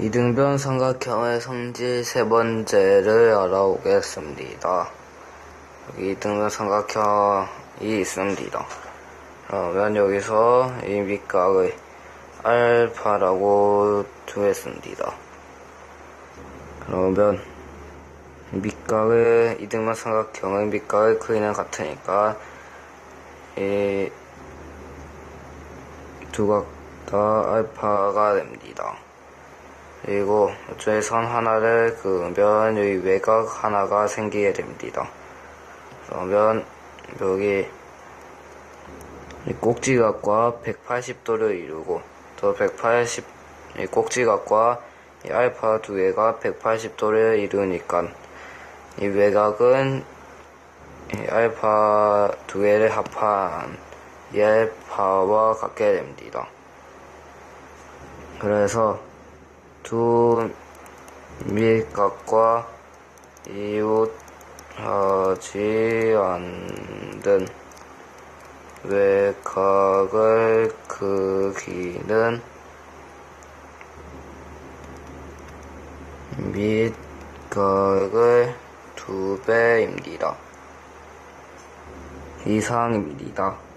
이등변 삼각형의 성질 세 번째를 알아보겠습니다. 여기 이등변 삼각형이 있습니다. 그러면 여기서 이 밑각의 알파라고 두겠습니다. 그러면 밑각의 이등변 삼각형의 밑각의 크기는 같으니까 이 두각 다 알파가 됩니다. 그리고 이쪽에 선 하나를 그으면 여기 외곽 하나가 생기게 됩니다. 그러면 여기 이 꼭지각과 180도를 이루고 또 180, 이 꼭지각과 이 알파 두 개가 180도를 이루니까 이 외곽은 이 알파 두 개를 합한 이 알파와 같게 됩니다. 그래서 두 밀각과 이웃하지 않는 외곽의 크기는 밑각의 두 배입니다. 이상입니다.